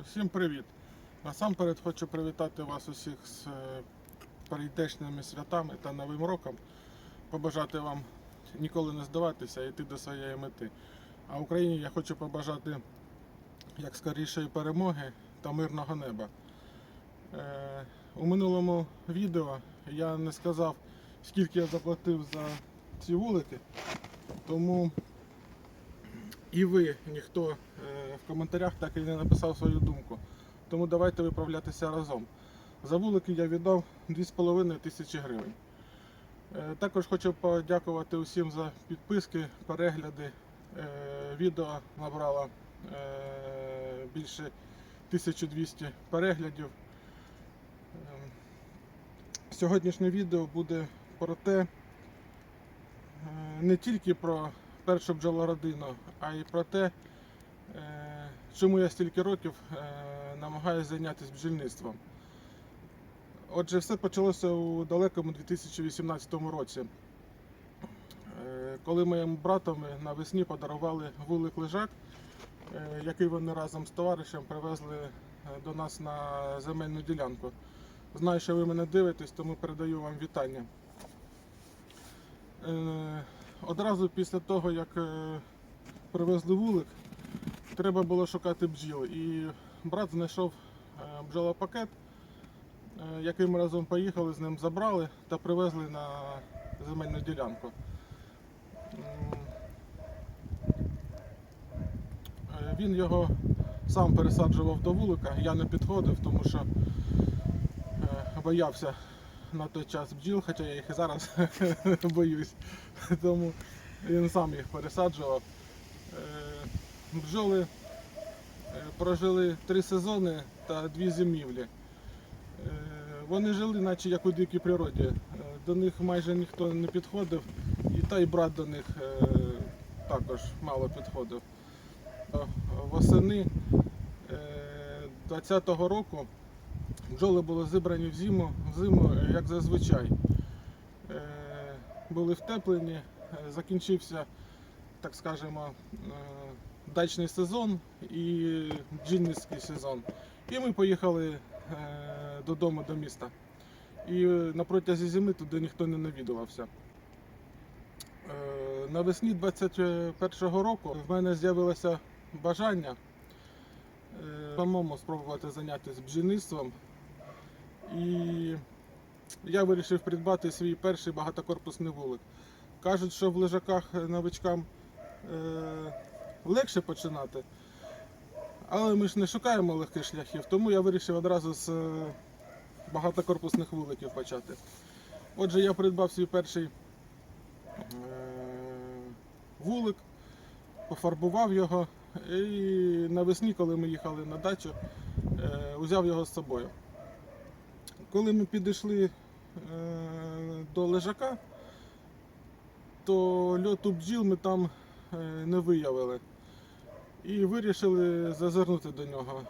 Усім привіт! Насамперед хочу привітати вас усіх з е, прийдешніми святами та Новим роком. Побажати вам ніколи не здаватися і йти до своєї мети. А Україні я хочу побажати як скорішої перемоги та мирного неба. Е, у минулому відео я не сказав, скільки я заплатив за ці вулики, тому і ви ніхто е, в коментарях так і не написав свою думку. Тому давайте виправлятися разом. За вулики я віддав 2,5 тисячі гривень. Е, Також хочу подякувати усім за підписки, перегляди. Е, Відео набрало більше 1200 переглядів. Е, Сьогоднішнє відео буде про те, не тільки про першу бджолородину, а й про те, е, чому я стільки років е, намагаюся зайнятися бджільництвом. Отже, все почалося у далекому 2018 році, е, коли моєму братові навесні подарували вулик лежак, який вони разом з товаришем привезли до нас на земельну ділянку. Знаю, що ви мене дивитесь, тому передаю вам вітання. Одразу після того, як е, привезли вулик, треба було шукати бджіл. І брат знайшов е, бджолопакет, е, який ми разом поїхали, з ним забрали та привезли на земельну ділянку. Він його сам пересаджував до вулика, я не підходив, тому що боявся на той час бджіл, хоча я їх і зараз боюсь. Тому він сам їх пересаджував. Е, Бджоли е, прожили три сезони та дві зимівлі. Е, Вони жили, наче як у дикій природі. До них майже ніхто не підходив, і та й брат до них також мало підходив. Восени 20-го року бджоли були зібрані в зиму, зиму, е, як зазвичай. Е, Були втеплені, е, закінчився, так скажемо, дачний сезон і бджільницький сезон. І ми поїхали додому до міста. І на протязі зими туди ніхто не навідувався. Навесні 21-го року в мене з'явилося бажання самому спробувати зайнятися бджільництвом. І я вирішив придбати свій перший багатокорпусний вулик. Кажуть, що в лежаках е, новичкам е, легше починати, але ми ж не шукаємо легких шляхів, тому я вирішив одразу з е, багатокорпусних вуликів почати. Отже, я придбав свій перший е, вулик, пофарбував його і навесні, коли ми їхали на дачу, е, узяв його з собою. Коли ми підійшли е, до лежака, то льоту бджіл ми там е, не виявили. І вирішили зазирнути до нього. Е,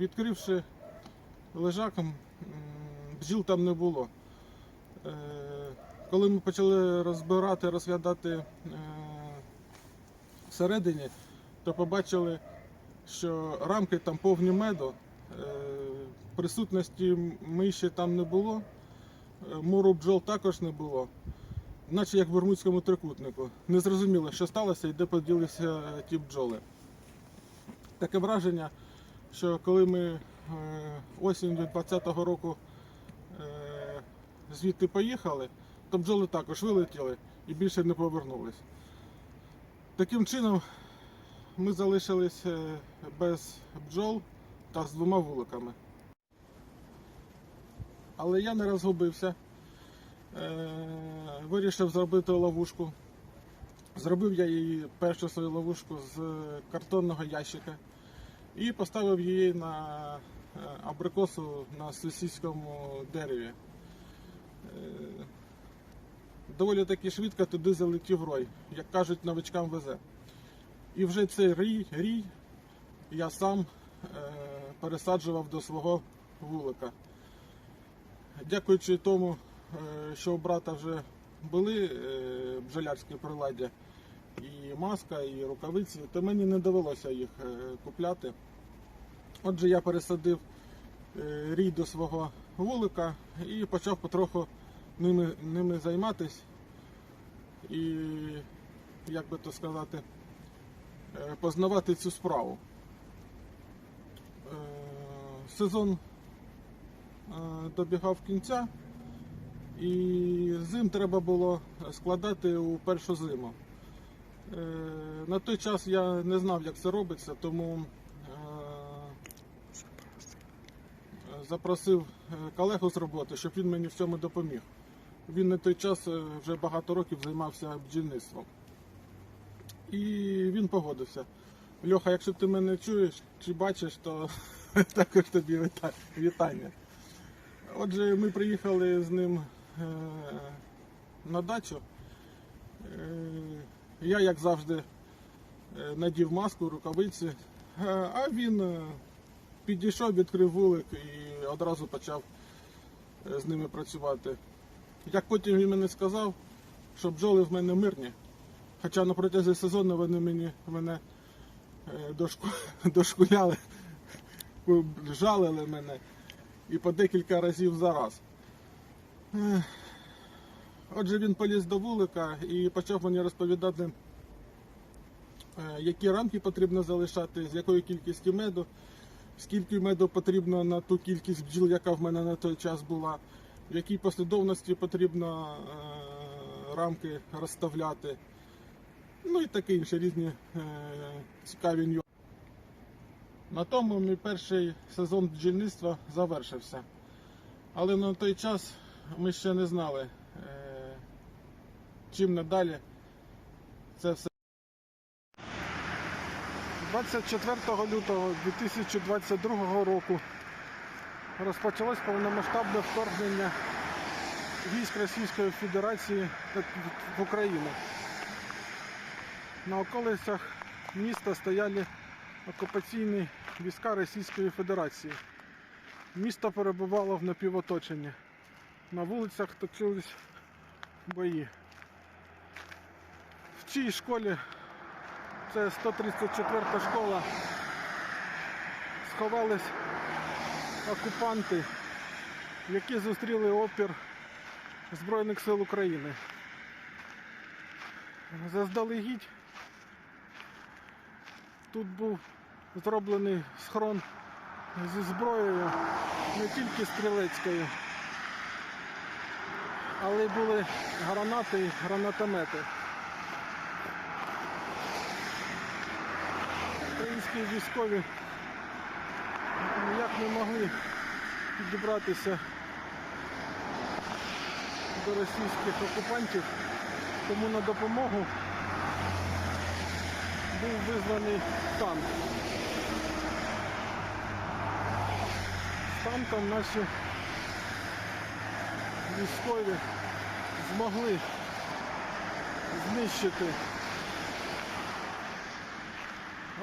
Відкривши лежак, бджіл там не було. Коли ми почали розбирати, розглядати всередині, то побачили, що рамки там повні меду. Присутності миші там не було, е, мору бджол також не було, наче як в Бермудському трикутнику. Не зрозуміло, що сталося і де поділися е, ті бджоли. Таке враження, що коли ми е, осінню 20-го року звідти поїхали, то бджоли також вилетіли і більше не повернулись. Таким чином ми залишились без бджол та з двома вуликами. Але я не розгубився. Е, Вирішив зробити ловушку. Зробив я її першу свою ловушку з картонного ящика і поставив її на е, абрикосу на сусідському дереві. Е, Доволі таки швидко туди залетів рой, як кажуть, новичкам везе. І вже цей рій, рій я сам пересаджував до свого вулика. Дякуючи тому, е, що у брата вже були е, бджолярські приладдя, і маска, і рукавиці, то мені не довелося їх е, купляти. Отже, я пересадив рій до свого вулика і почав потроху ними, ними займатись. І, як би то сказати, познавати цю справу. Сезон добігав кінця, і зим треба було складати у першу зиму. Е, На той час я не знав, як це робиться, тому е, запросив е, колегу з роботи, щоб він мені в цьому допоміг. Він на той час е, вже багато років займався бджільництвом. І він погодився. Льоха, якщо ти мене чуєш чи бачиш, то також тобі вітання. Отже, ми приїхали з ним е, на дачу. Е, Я, як завжди, е, надів маску, рукавиці, а він підійшов, відкрив вулик і одразу почав з ними працювати. Як потім він мені сказав, що бджоли в мене мирні. Хоча на протязі сезону вони мені мене дошку, дошкуляли, жалили мене і по декілька разів за раз. Отже, він поліз до вулика і почав мені розповідати, е, які рамки потрібно залишати, з якою кількістю меду, скільки меду потрібно на ту кількість бджіл, яка в мене на той час була, в якій послідовності потрібно е, рамки розставляти. Ну і таке інше різні е, цікаві нюанси. На тому мій перший сезон бджільництва завершився. Але на той час ми ще не знали, е, чим надалі це все. 24 лютого 2022 року розпочалось повномасштабне вторгнення військ Російської Федерації в Україну. На околицях міста стояли окупаційні війська Російської Федерації. Місто перебувало в напівоточенні. На вулицях точились бої. В цій школі, це 134 школа, сховались окупанти, які зустріли опір Збройних сил України. Заздалегідь тут був зроблений схрон зі зброєю, не тільки стрілецькою, але були гранати і гранатомети. Українські військові ніяк не могли підібратися до російських окупантів, тому на допомогу був визваний танк. З танком наші військові змогли знищити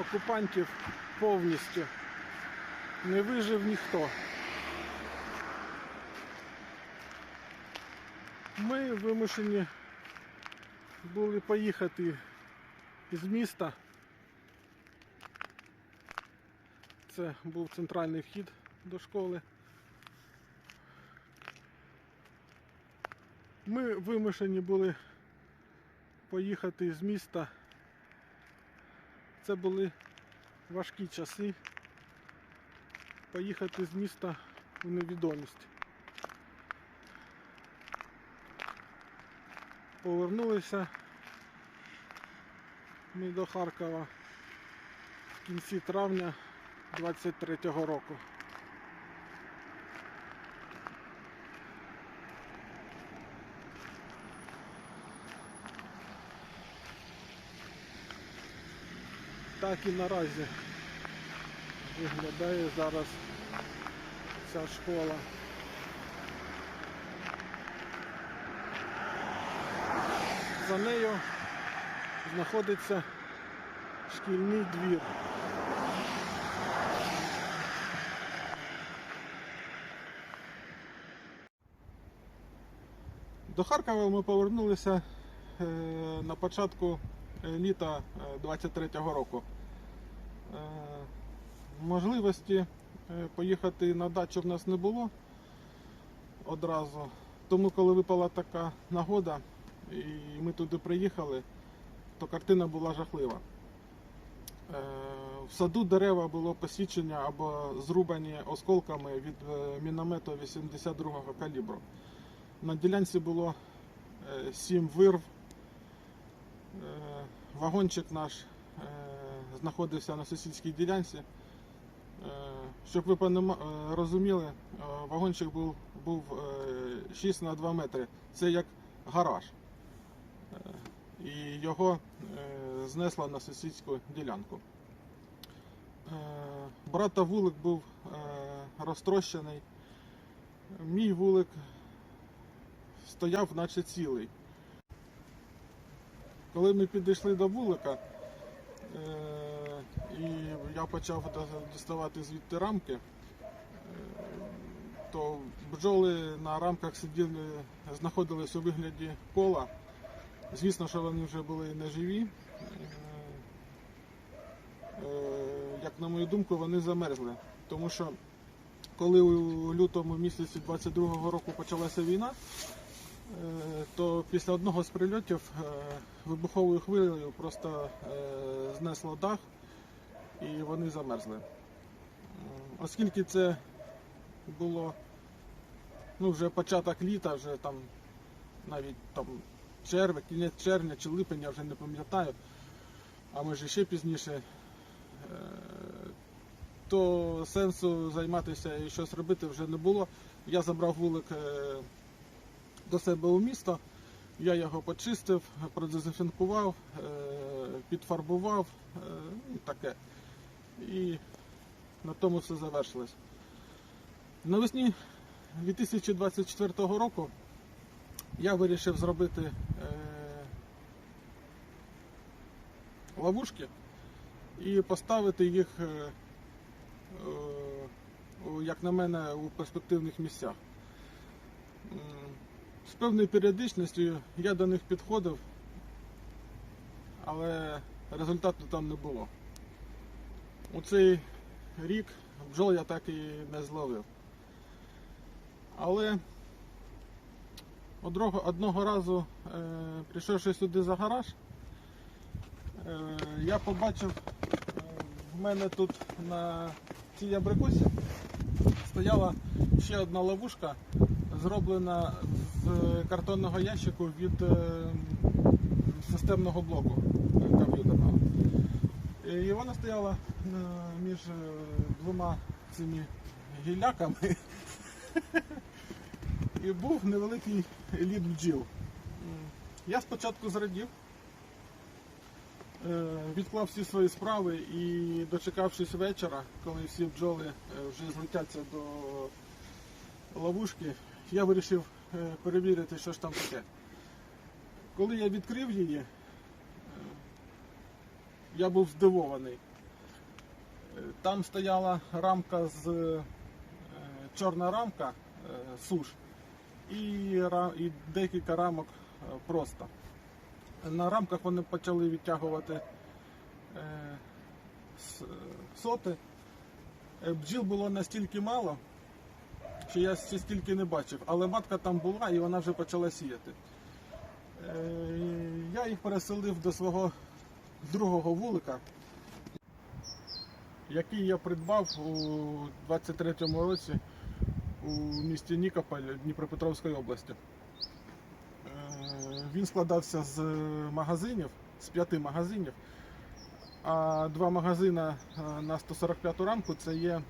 окупантів повністю. Не вижив ніхто. Ми вимушені були поїхати із міста. Це був центральний вхід до школи. Ми вимушені були поїхати з міста. Це були важкі часи. Поїхати з міста у невідомість. Повернулися ми до Харкова в кінці травня 23-го року. Так і наразі виглядає зараз ця школа. За нею знаходиться шкільний двір. До Харкова ми повернулися е, на початку е, літа 23-го року. Е, можливості е, поїхати на дачу в нас не було одразу. Тому, коли випала така нагода, і ми туди приїхали, то картина була жахлива. В саду дерева було посічення або зрубані осколками від міномету 82-го калібру. На ділянці було 7 вирв. Е, Вагончик наш е, знаходився на сусідській ділянці. Е, Щоб ви е, розуміли, е, вагончик був, був е, 6 на 2 метри. Це як гараж. Е, І його е, знесло на сусідську ділянку. Е, Брата вулик був е, розтрощений. Мій вулик стояв наче цілий. Коли ми підійшли до вулика, е, і я почав до- діставати звідти рамки, е, то бджоли на рамках сиділи, знаходились у вигляді кола. Звісно, що вони вже були не живі. Е, Як на мою думку, вони замерзли. Тому що коли у лютому місяці 22-го року почалася війна, то після одного з прильотів е, вибуховою хвилею просто е, знесло дах і вони замерзли. Оскільки це було ну, вже початок літа, вже там навіть там червень, кінець червня чи липень, я вже не пам'ятаю, а може ще пізніше, е, то сенсу займатися і щось робити вже не було. Я забрав вулик. До себе у місто. Я його почистив, продезінфікував, е, підфарбував е, і таке. І на тому все завершилось. Навесні 2024 року я вирішив зробити е, ловушки і поставити їх, як на мене, у перспективних місцях. З певною періодичністю я до них підходив, але результату там не було. У цей рік бджол я так і не зловив. Але одного, одного разу, е, прийшовши сюди за гараж, е, я побачив, е, в мене тут на цій абрикосі стояла ще одна ловушка, зроблена з картонного ящику від е, системного блоку комп'ютерного. І вона стояла е, між е, двома цими гілляками. І був невеликий лід бджіл. Я спочатку зрадів, відклав всі свої справи і дочекавшись вечора, коли всі бджоли вже злетяться до ловушки, я вирішив е, перевірити, що ж там таке. Коли я відкрив її, е, я був здивований. Е, Там стояла рамка з чорна рамка суш і, і декілька рамок просто. На рамках вони почали відтягувати соти. Бджіл було настільки мало, що я ще стільки не бачив, але матка там була і вона вже почала сіяти. Е, Я їх переселив до свого другого вулика, який я придбав у 23-му році у місті Нікополь Дніпропетровської області. Е, Він складався з магазинів, з п'яти магазинів, а два магазини е, на 145 рамку це є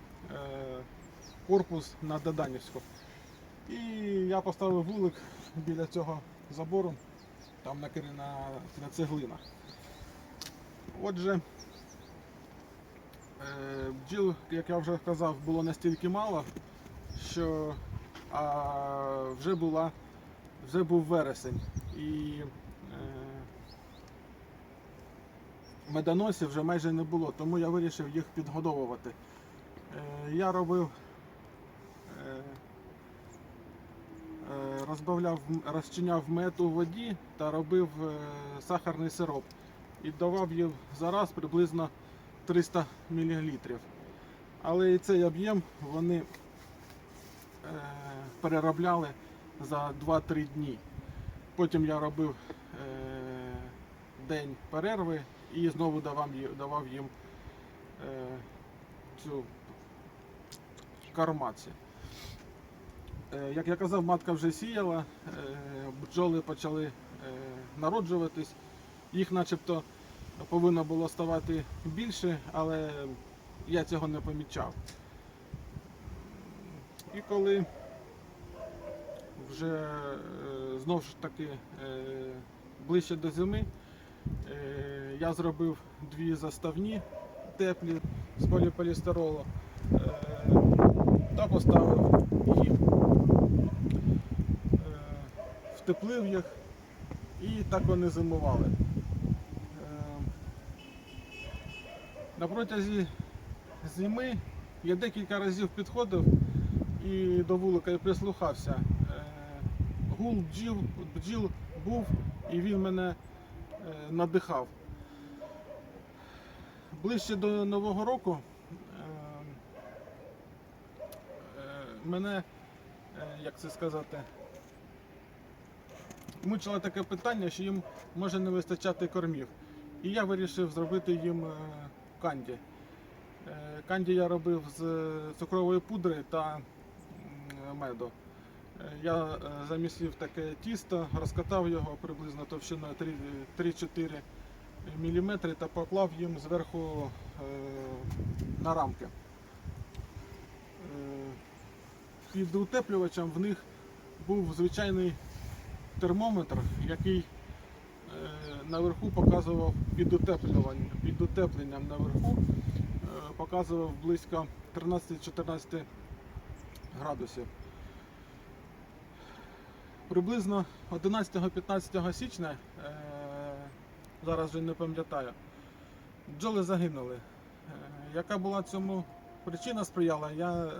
корпус на Доданівську. І я поставив вулик біля цього забору, там накрина на цеглинах. Отже, е, бджіл, як я вже казав, було настільки мало, що а, вже, була, вже був вересень. І е, медоносів вже майже не було, тому я вирішив їх підгодовувати. Е, я робив е, е, розбавляв, розчиняв мед у воді та робив е, сахарний сироп і давав їм за раз приблизно 300 мл. Але і цей об'єм вони е, переробляли за 2-3 дні. Потім я робив е, день перерви і знову давав, їм цю кармаці. Е, Як я казав, матка вже сіяла, е, бджоли почали е, народжуватись. Їх начебто повинно було ставати більше, але я цього не помічав. І коли вже знову ж таки ближче до зими, я зробив дві заставні теплі з поліполістиролу та поставив їх. Е, Втеплив їх і так вони зимували. Е, На протязі зими я декілька разів підходив і до вулика і прислухався. Е, Гул бджіл, бджіл був і він мене е, надихав. Ближче до Нового року мене, як це сказати, мучило таке питання, що їм може не вистачати кормів. І я вирішив зробити їм е, канді. Е, Канді я робив з цукрової пудри та меду. Е, Я е, замісив таке тісто, розкатав його приблизно товщиною 3 3-4 мм та поклав їм зверху е, на рамки. Е, Під утеплювачем в них був звичайний термометр, який е, наверху показував під утеплюванням, під утепленням наверху е, показував близько 13-14 градусів. Приблизно 11-15 січня, е, зараз вже не пам'ятаю, бджоли загинули. Яка була цьому причина сприяла, я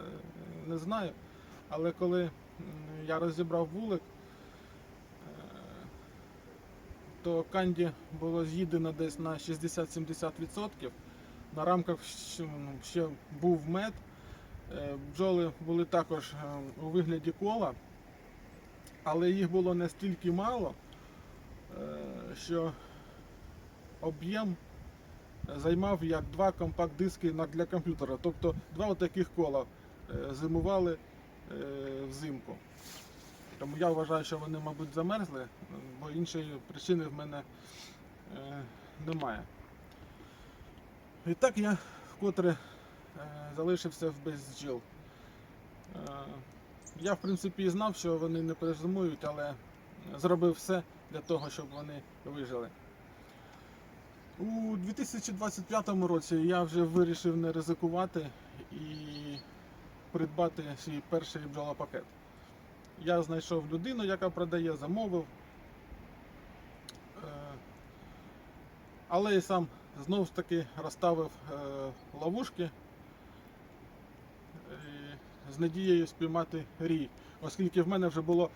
не знаю. Але коли я розібрав вулик, е, то канді було з'їдено десь на 60-70%. На рамках ще, ну, був мед. Е, Бджоли були також е, у вигляді кола, але їх було настільки мало, е, що об'єм займав як два компакт-диски для комп'ютера. Тобто два отаких кола зимували взимку. Тому я вважаю, що вони, мабуть, замерзли, бо іншої причини в мене е, немає. І так я вкотре е, залишився без бджіл. Е, я, в принципі, знав, що вони не перезимують, але зробив все для того, щоб вони вижили. У 2025 році я вже вирішив не ризикувати і придбати свій перший бджолопакет. Я знайшов людину, яка продає, замовив. Е, Але і сам знову ж таки розставив е, ловушки е, з надією спіймати рій, оскільки в мене вже було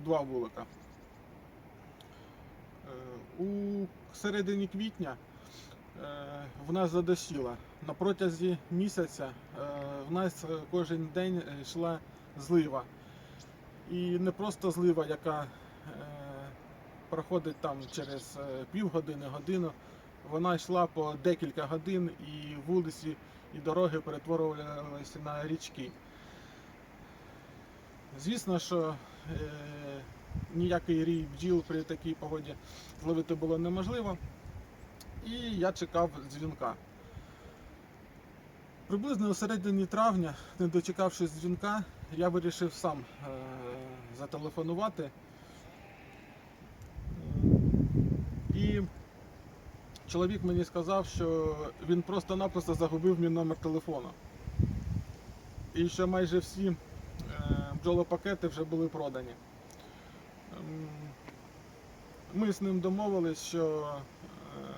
два вулика. У середині квітня в нас задощило. На протязі місяця в нас кожен день йшла злива. І не просто злива, яка е, проходить там через е, півгодини, годину. Вона йшла по декілька годин і вулиці, і дороги перетворювалися на річки. Звісно, що е, ніякий рій бджіл при такій погоді зловити було неможливо. І я чекав дзвінка. Приблизно у середині травня, не дочекавшись дзвінка, я вирішив сам е, зателефонувати. Е, І чоловік мені сказав, що він просто-напросто загубив мій номер телефону. І що майже всі е, бджолопакети вже були продані. Ем, Ми з ним домовились, що е,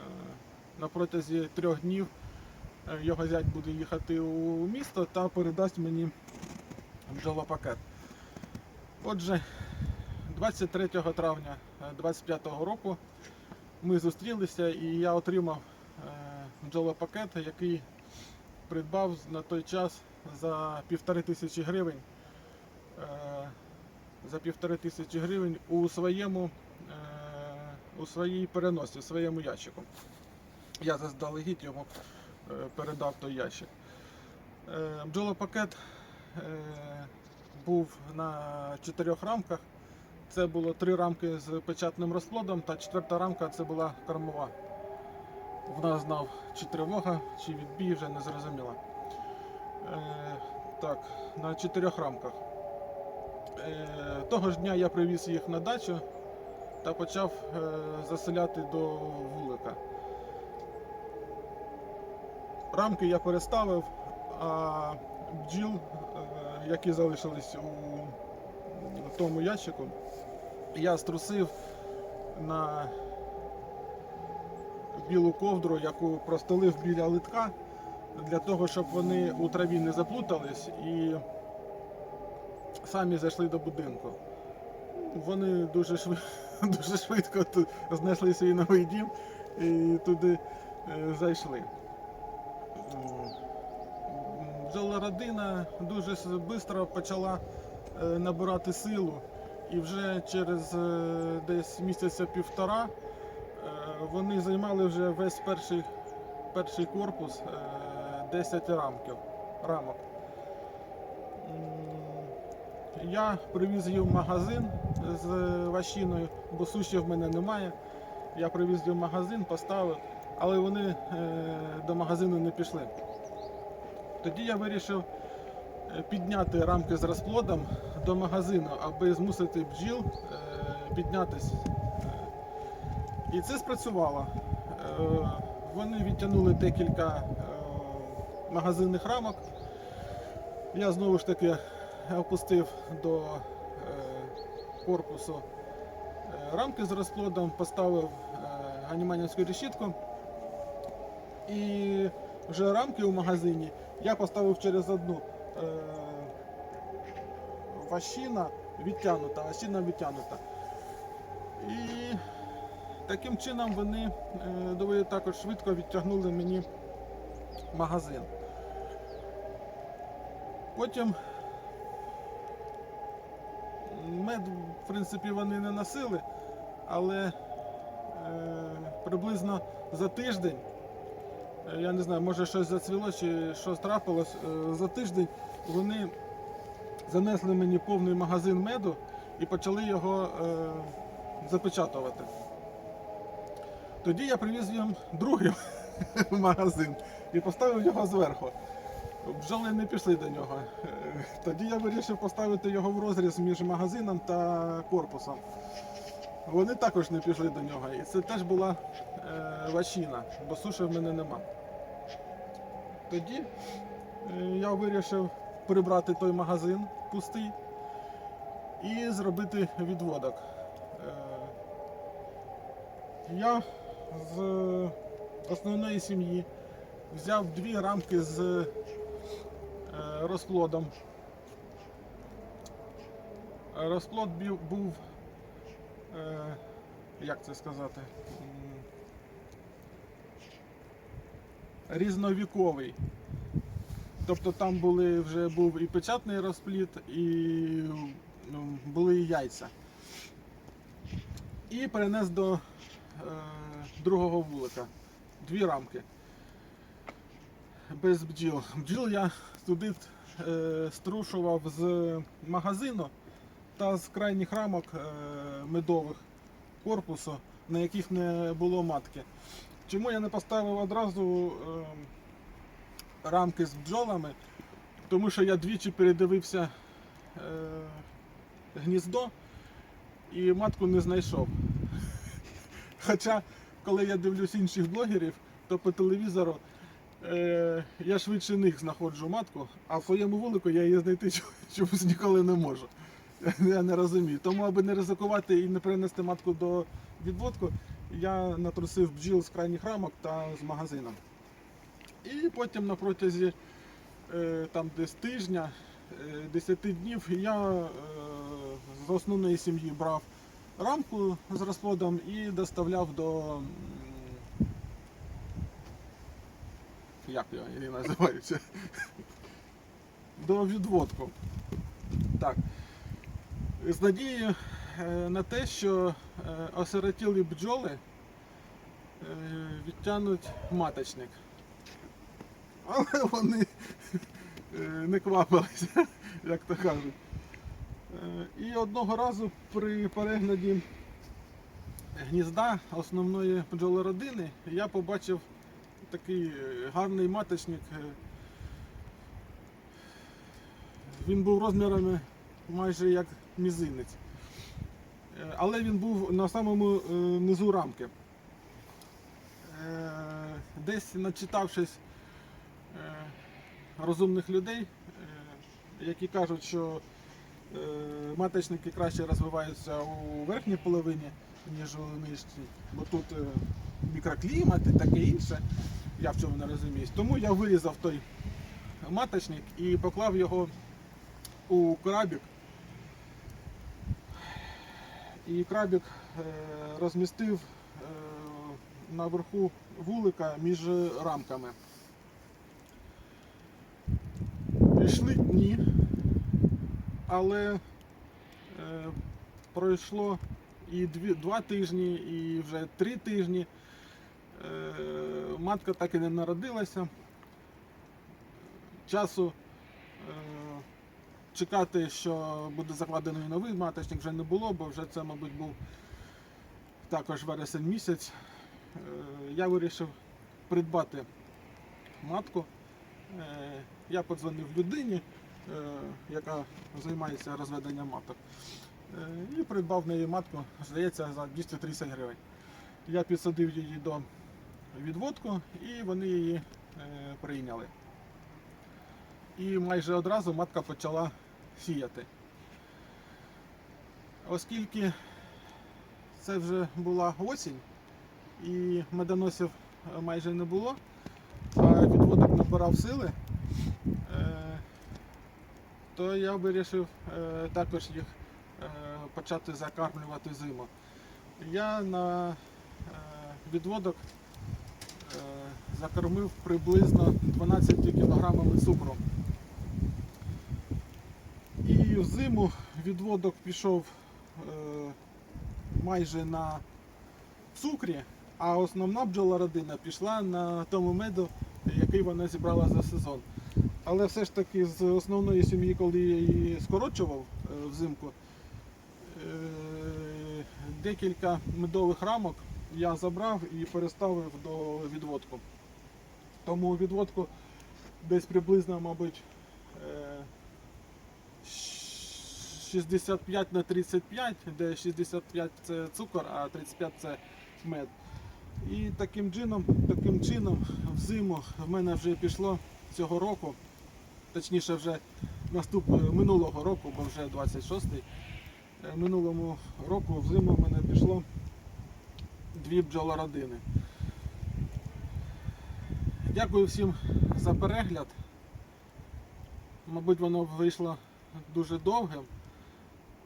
на протязі трьох днів його зять буде їхати у місто та передасть мені бджолопакет. Отже, 23 травня 2025 року ми зустрілися і я отримав е, бджолопакет, який придбав на той час за півтори тисячі гривень. Е, за півтори тисячі гривень у своєму е, у своїй переносі, у своєму ящику. Я заздалегідь йому е, передав той ящик. Е, Бджолопакет е, був на чотирьох рамках. Це було три рамки з печатним розплодом, та четверта рамка це була кормова. Вона знав, чи тривога, чи відбій, вже не зрозуміла. Е, так, на чотирьох рамках. Е, того ж дня я привіз їх на дачу та почав е, заселяти до вулика. Рамки я переставив, а бджіл, е, які залишились у тому ящику, я струсив на білу ковдру, яку простелив біля литка, для того, щоб вони у траві не заплутались і самі зайшли до будинку. Вони дуже швидко, дуже швидко знайшли свій новий дім і туди е, зайшли. Бджола родина дуже швидко почала е, набирати силу, і вже через е, десь місяця півтора е, вони займали вже весь перший, перший корпус е, 10 рамків, рамок. Я привіз її в магазин з ващиною, бо суші в мене немає. Я привіз її в магазин, поставив, але вони до магазину не пішли. Тоді я вирішив е, підняти рамки з розплодом до магазину, аби змусити бджіл е, піднятись. Е, І це спрацювало. Е, Вони відтягнули декілька магазинних рамок. Я знову ж таки опустив до корпусу рамки з розплодом, поставив ганіманівську решітку. І вже рамки у магазині я поставив через одну е, ващина відтягнута, ващина відтягнута. І таким чином вони е, доволі також швидко відтягнули мені магазин. Потім мед, в принципі, вони не носили, але е, приблизно за тиждень, я не знаю, може щось зацвіло чи щось трапилось, е, за тиждень вони занесли мені повний магазин меду і почали його е, запечатувати. Тоді я привіз їм другий магазин і поставив його зверху. Бджоли не пішли до нього. Е, Тоді я вирішив поставити його в розріз між магазином та корпусом. Вони також не пішли до нього. І це теж була е, вачина, бо суші в мене нема. Тоді е, я вирішив прибрати той магазин пустий і зробити відводок. Е, я з основної сім'ї взяв дві рамки з е, розплодом. Розплод був, як це сказати, різновіковий. Тобто там були вже був і печатний розплід, і ну, були і яйця. І перенес до е, другого вулика. Дві рамки. Без бджіл. Бджіл я туди е, струшував з магазину та з крайніх рамок е, медових корпусу, на яких не було матки. Чому я не поставив одразу е, рамки з бджолами? Тому що я двічі передивився е, гніздо і матку не знайшов. Хоча, коли я дивлюсь інших блогерів, то по телевізору е, я швидше них знаходжу матку, а в своєму вулику я її знайти чомусь ніколи не можу. Я не розумію. Тому, аби не ризикувати і не перенести матку до відводку, я натрусив бджіл з крайніх рамок та з магазином. І потім на протязі е, там десь тижня, е, 10 днів я е, з основної сім'ї брав рамку з розплодом і доставляв до як його і називається. До відводку. З надією е, на те, що е, осиротілі бджоли е, відтягнуть маточник. Але вони не квапилися, як то кажуть. І одного разу при перегляді гнізда основної бджолородини я побачив такий гарний маточник. Він був розмірами майже як мізинець. Е, Але він був на самому е, низу рамки. Е, Десь начитавшись розумних людей, які кажуть, що маточники краще розвиваються у верхній половині, ніж у нижній, бо тут мікроклімат і таке інше. Я в цьому не розуміюсь. Тому я вирізав той маточник і поклав його у крабік. І крабік е, розмістив е, наверху вулика між рамками. Пішли дні, але е, пройшло і два тижні, і вже три тижні. Матка так і не народилася. Часу чекати, що буде закладений новий маточник, вже не було, бо вже це, мабуть, був також вересень місяць. Е, Я вирішив придбати матку. Е, Я подзвонив людині, е, яка займається розведенням маток. І придбав в неї матку, здається, за 230 гривень. Я підсадив її до відводку і вони її прийняли. І майже одразу матка почала сіяти. Оскільки це вже була осінь і медоносів е, майже не було, а відводок набирав сили, е, то я вирішив е, також їх почати закармлювати зиму. Я на відводок закормив приблизно 12 кілограмами цукру. І взиму відводок пішов е, майже на цукрі, а основна бджолородина пішла на тому меду, який вона зібрала за сезон. Але все ж таки з основної сім'ї, коли я її скорочував е, взимку, е, декілька медових рамок я забрав і переставив до відводку. Тому відводку десь приблизно, мабуть, 65 на 35, де 65 це цукор, а 35 це мед. І таким чином, таким чином взиму в мене вже пішло цього року, точніше вже наступ минулого року, бо вже 26-й. Е, Минулому року взиму в мене пішло дві бджолородини. Дякую всім за перегляд. Мабуть, воно вийшло дуже довгим,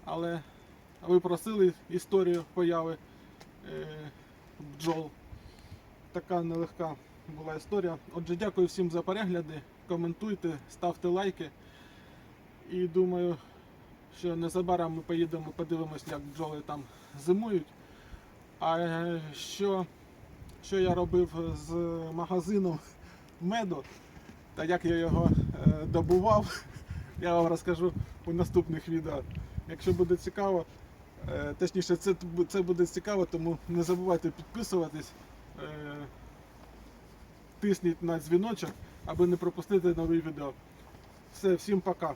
але ви просили історію появи е, бджол. Така нелегка була історія. Отже, дякую всім за перегляди. Коментуйте, ставте лайки. І думаю, що незабаром ми поїдемо, подивимось, як бджоли там зимують. А е, що, що я робив з магазину меду та як я його е, добував, я вам розкажу у наступних відео. Якщо буде цікаво, е, точніше, це, це буде цікаво, тому не забувайте підписуватись, е, тисніть на дзвіночок, аби не пропустити нові відео. Все, всім пока.